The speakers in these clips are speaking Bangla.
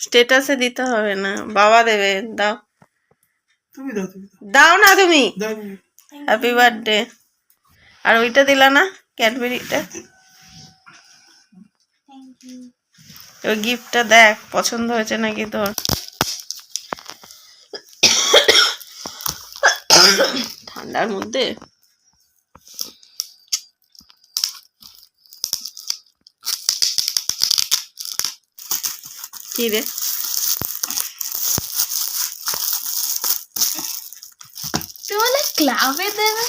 স্টেটাসে দিতে হবে না। বাবা দেবে দাও। তুমি দাও তুমি দাও। না তুমি। তুমি। হ্যাপি বার্থডে আর ওইটা দিলা না? ক্যাডবেরিটা ওই গিফটটা দেখ পছন্দ হয়েছে নাকি তোর? ঠান্ডার মধ্যে তুই বলে ক্লাবে দেবে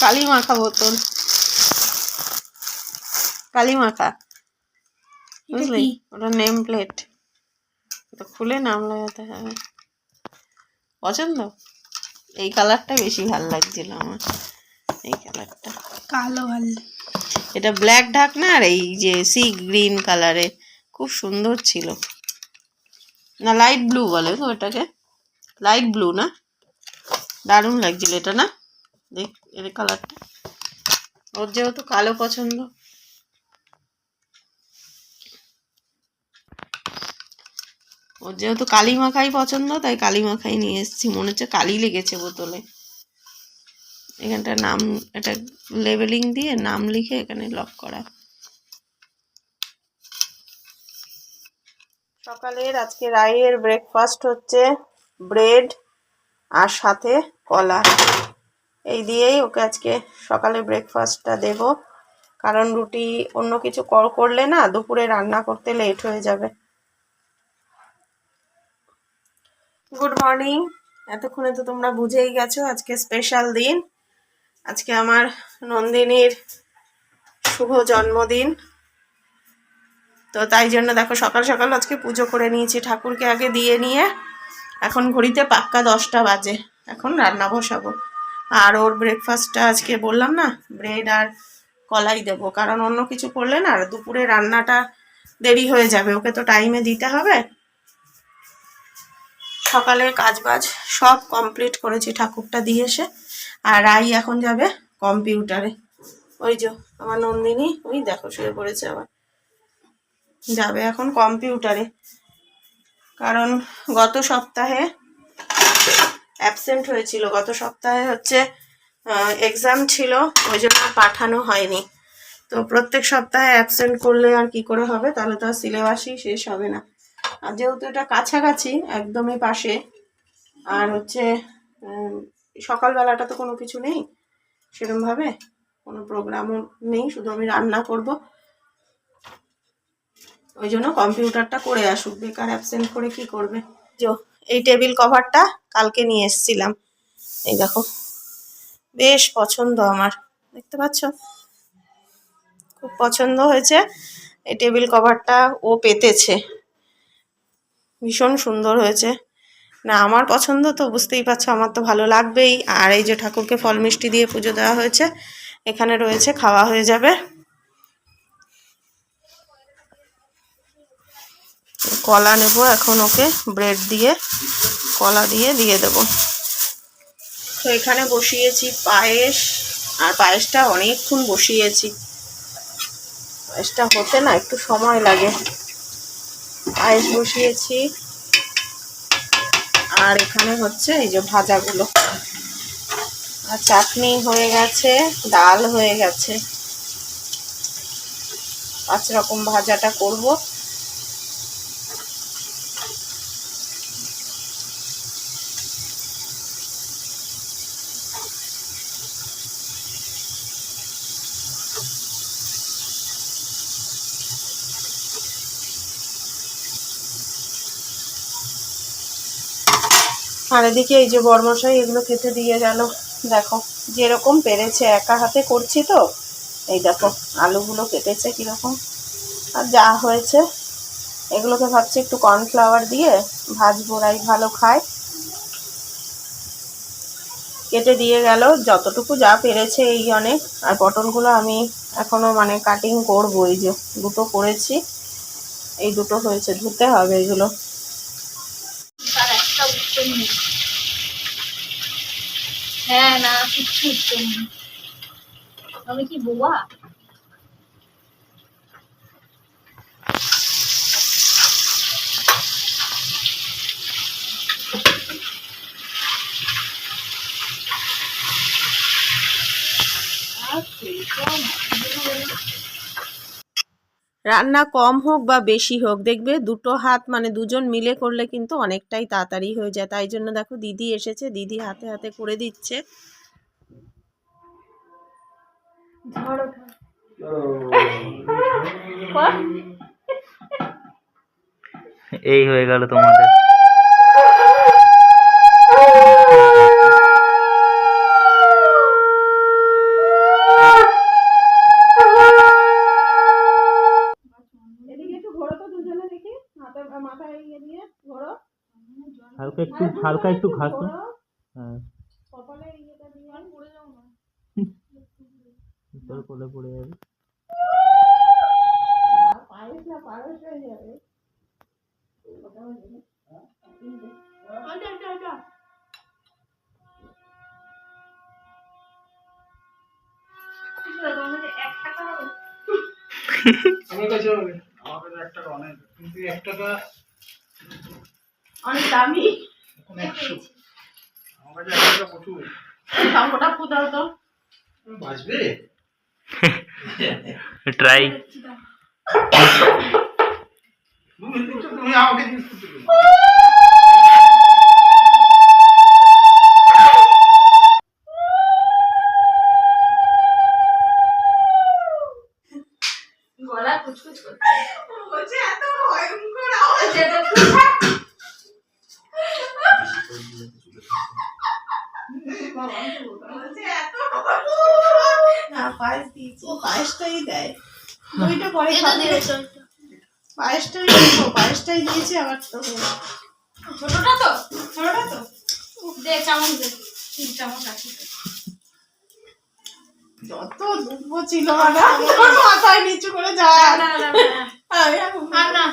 কালি মাখা বোতল কালি মাখা বুঝলি? ওটা নেম প্লেট ওটা খুলে নাম লাগাতে হবে পছন্দ এই কালারটা বেশি ভালো লাগছিল আমার। এই কালারটা। কালো ভালো এটা ব্ল্যাক ঢাকনা আর এই যে সি গ্রিন কালারে খুব সুন্দর ছিল। না লাইট ব্লু বলে তো ওটাকে লাইট ব্লু না? দারুণ লাগছিল এটা না? দেখ এর কালারটা। ওর যেহেতু কালো পছন্দ। ওর যেহেতু কালি মাখাই পছন্দ, তাই কালি মাখাই নিয়ে এসেছি। মনে হচ্ছে কালি লেগেছে বোতলে। এখানটা নাম, এটা লেবেলিং দিয়ে নাম লিখে এখানে লক করা। সকালের আজকে রাইয়ের ব্রেকফাস্ট হচ্ছে ব্রেড আর সাথে কলা। এই দিয়েই ওকে আজকে সকালে ব্রেকফাস্টটা দেব। কারণ রুটি অন্য কিছু কর করলে না দুপুরে রান্না করতে লেট হয়ে যাবে। গুড মর্নিং এতক্ষণে তো তোমরা বুঝেই গেছো, আজকে স্পেশাল দিন। আজকে আমার নন্দিনীর শুভ জন্মদিন। তো তাই জন্য দেখো, সকাল সকাল আজকে পুজো করে নিয়েছি ঠাকুরকে আগে দিয়ে নিয়ে। এখন ঘড়িতে পাক্কা দশটা বাজে, এখন রান্না বসাবো। আর ওর ব্রেকফাস্টটা আজকে বললাম না ব্রেড আর কলাই দেবো, কারণ অন্য কিছু করলে না দুপুরে রান্নাটা দেরি হয়ে যাবে, ওকে তো টাইমে দিতে হবে। সকালের কাজবাজ সব কমপ্লিট করেছি ঠাকুরটা দিয়ে এসে। আর রাই এখন যাবে কম্পিউটারে। ওই যে আমার নন্দিনী, ওই দেখো শুয়ে পড়েছে আবার। যাবে এখন কম্পিউটারে। কারণ গত সপ্তাহে অ্যাবসেন্ট হয়েছিল। গত সপ্তাহে হচ্ছে এক্সাম ছিল, ওই জন্য পাঠানো হয়নি। তো প্রত্যেক সপ্তাহে অ্যাবসেন্ট করলে আর কি করে হবে? তাহলে তো আর সিলেবাসই শেষ হবে না। আর যেহেতু এটা কাছাকাছি, একদমই পাশে, আর হচ্ছে সকালবেলাটা তো কোনো কিছু নেই সেরমভাবে, কোনো প্রোগ্রামও নেই, শুধু আমি রান্না করব। ওই জন্য কম্পিউটারটা করে আসুক, বেকার অ্যাবসেন্ট করে কি করবে? এই টেবিল কভারটা কালকে নিয়ে এসেছিলাম। এই দেখো, বেশ পছন্দ আমার, দেখতে পাচ্ছ? খুব পছন্দ হয়েছে, এই টেবিল কভারটা ও পেতেছে। ভীষণ সুন্দর হয়েছে। না, আমার পছন্দ তো বুঝতেই পারছ, আমার তো ভালো লাগবেই। আর এই যে ঠাকুরকে ফল মিষ্টি দিয়ে পুজো দেওয়া হয়েছে, এখানে রয়েছে, খাওয়া হয়ে যাবে। কলা নেব এখন ওকে, ব্রেড দিয়ে, কলা দিয়ে দিয়ে দেব। তো এখানে বসিয়েছি পায়েস, আর পায়েসটা অনেকক্ষণ বসিয়েছি। পায়েসটা হতে না একটু সময় লাগে। পায়েস বসিয়েছি। আর এখানে হচ্ছে এই যে ভাজাগুলো। আর চাটনি হয়ে গেছে, ডাল হয়ে গেছে। পাঁচ রকম ভাজাটা করব। আর এদিকে এই যে বরমশাই এগুলো খেতে দিয়ে গেল। দেখো, যেরকম পেরেছে, একা হাতে করছি তো। এই দেখো, আলুগুলো কেটেছে কীরকম। আর যা হয়েছে, এগুলোকে ভাবছি একটু কর্নফ্লাওয়ার দিয়ে ভাজবো রাই ভালো খায়। কেটে দিয়ে গেল, যতটুকু যা পেরেছে এই অনেক। আর পটলগুলো আমি এখনও মানে কাটিং করব, এই যে দুটো করেছি। এই দুটো হয়েছে, ধুতে হবে এগুলো। তার একটা উত্তর নেই হ্যাঁ না কিচ্ছু উঠছে না আমি কি বোবা রান্না কম হোক বা বেশি হোক দেখবে দুটো হাত মানে দুজন মিলে করলে কিন্তু অনেকটাই তাড়াতাড়ি হয়ে যায়। তাই জন্য দেখো দিদি এসেছে দিদি হাতে হাতে করে দিচ্ছে। ঝড় এই হয়ে গেল তোমাদের এদিকে একটু ঘোরো তো দুজনে দেখি হাতে মাথায় ইয়ে দিয়ে ঘোরো হালকা একটু ঘাসো হ্যাঁ। কপালে পড়ে তোর কোলে পড়ে যাবে। আমার কাছে হবে। আমার কাছে এক টাকা অনেক। কিন্তু এক টাকা অনেক দামি। বাঁচবে? ট্রাই তুমি আমাকে দিয়েছি পায়েসটাই দেয়। দুইটা পরে খাবে। পায়েসটাই পায়েসটাই দিয়েছি আবার তো ছোটটা তো? ছোটটা তো? দে চামচ দে। তিন চামচ আছে। যত দুব্ব ছিল না মাথায় নিচু করে যায়। না না না না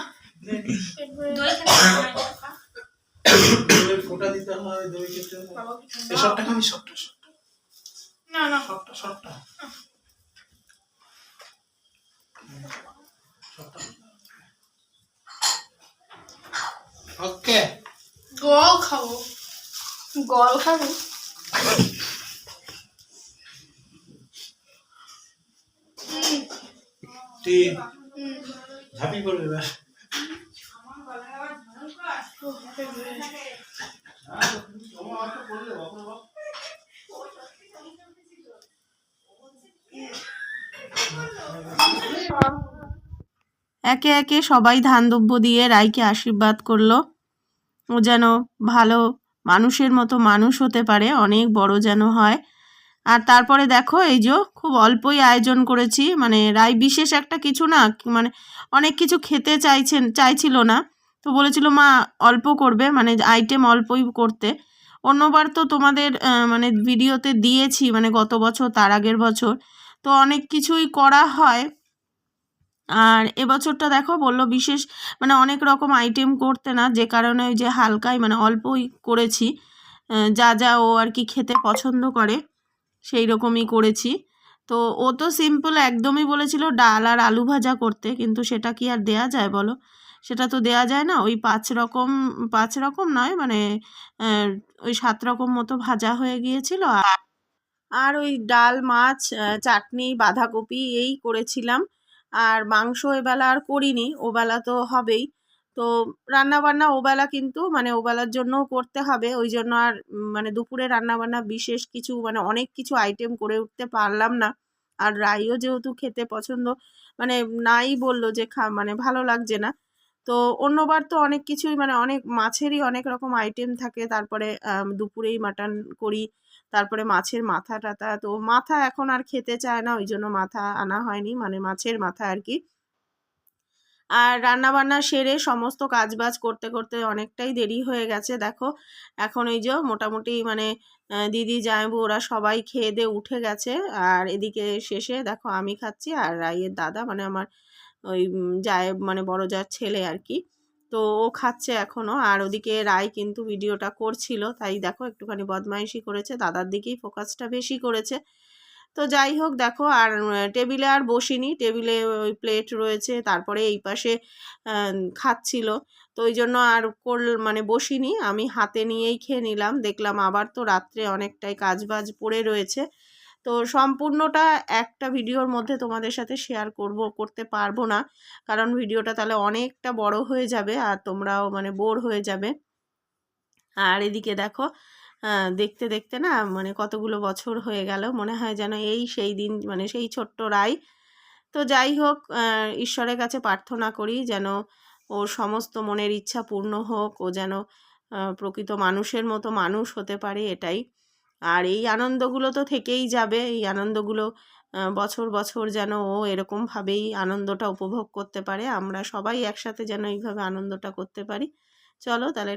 আমি ফোঁটা দিতে হয় দই খেতে হয় এই সবটা খাবি সবটা সবটা। না না। সবটা সবটা। ওকে। গল খাব। গল খাব? ঝাঁপি করবে এবার একে একে সবাই ধান দুব্য দিয়ে রাইকে আশীর্বাদ করল। ও যেন ভালো মানুষের মতো মানুষ হতে পারে, অনেক বড় যেন হয়। আর তারপরে দেখো, এই যে খুব অল্পই আয়োজন করেছি মানে রাই বিশেষ একটা কিছু না মানে অনেক কিছু খেতে চাইছেন, চাইছিল না। তো বলেছিল, মা, অল্প করবে মানে আইটেম অল্পই করতে। অন্যবার তো তোমাদের মানে ভিডিওতে দিয়েছি মানে গত বছর, তার আগের বছর। তো অনেক কিছুই করা হয়। আর এবছরটা দেখো বলল বিশেষ মানে অনেক রকম আইটেম করতে না, যে কারণে ওই যে হালকাই মানে অল্পই করেছি। যা যা ও আর কি খেতে পছন্দ করে, সেই রকমই করেছি। তো ও তো সিম্পল একদমই বলেছিল ডাল আর আলু ভাজা করতে, কিন্তু সেটা কি আর দেয়া যায় বলো? সেটা তো দেয়া যায় না, ওই পাঁচ রকম পাঁচ রকম নয় মানে ওই সাত রকম মতো ভাজা হয়ে গিয়েছিল। আর ওই ডাল, মাছ চাটনি, বাঁধাকপি, এই করেছিলাম। আর মাংস এবেলা আর করিনি ওবেলা তো হবেই। তো রান্না বান্না ওবেলা কিন্তু মানে ওবেলার জন্যও করতে হবে, ওই জন্য আর মানে দুপুরে রান্না বান্না বিশেষ কিছু মানে অনেক কিছু আইটেম করে উঠতে পারলাম না। আর রাইও যেহেতু খেতে পছন্দ মানে নাই বলল যে খা মানে ভালো লাগছে না। তো অন্যবার তো অনেক কিছুই মানে অনেক মাছেরই অনেক রকম আইটেম থাকে, তারপরে দুপুরেই মাটন করি তারপরে মাছের মাথা টাথা তো মাথা এখন আর খেতে চায় না, ওই জন্য মাথা আনা হয়নি মানে মাছের মাথা আর কি। আর রান্না বান্না সেরে সমস্ত কাজবাজ করতে করতে অনেকটাই দেরি হয়ে গেছে, দেখো। এখন এই যে মোটামুটি মানে দিদি, জামাইবু, ওরা সবাই খেয়ে দিয়ে উঠে গেছে, আর এদিকে শেষে দেখো আমি খাচ্ছি আর রাইয়ের দাদা মানে আমার ওই জায়েব মানে বড় যার ছেলে আর কি। তো ও খাচ্ছে এখনও আর ওদিকে রায় কিন্তু ভিডিওটা করছিল, তাই দেখো একটুখানি বদমাইশি করেছে, দাদার দিকেই ফোকাসটা বেশি করেছে। তো যাই হোক, দেখো আর টেবিলে আর বসিনি, টেবিলে ওই প্লেট রয়েছে, তারপরে এই পাশে খাচ্ছিল। তো ওই জন্য আর কোল মানে বসিনি, আমি হাতে নিয়েই খেয়ে নিলাম, দেখলাম আবার তো রাত্রে অনেকটাই কাজবাজ পড়ে রয়েছে। তো সম্পূর্ণটা একটা ভিডিওর মধ্যে তোমাদের সাথে শেয়ার করব, করতে পারব না। কারণ ভিডিওটা তাহলে অনেকটা বড় হয়ে যাবে আর তোমরাও মানে বোর হয়ে যাবে। আর এদিকে দেখো দেখতে দেখতে না মানে কতগুলো বছর হয়ে গেল। মনে হয় যেন এই সেই দিন মানে সেই ছোট্ট রায়। তো যাই হোক ঈশ্বরের কাছে প্রার্থনা করি যেন ওর সমস্ত মনের ইচ্ছা পূর্ণ হোক। ও যেন প্রকৃত মানুষের মতো মানুষ হতে পারে এটাই। আর এই আনন্দগুলো তো থেকেই যাবে। এই আনন্দগুলো বছর বছর যেন ও এরকমভাবেই আনন্দটা উপভোগ করতে পারে। আমরা সবাই একসাথে যেন এইভাবে আনন্দটা করতে পারি। চলো তাহলে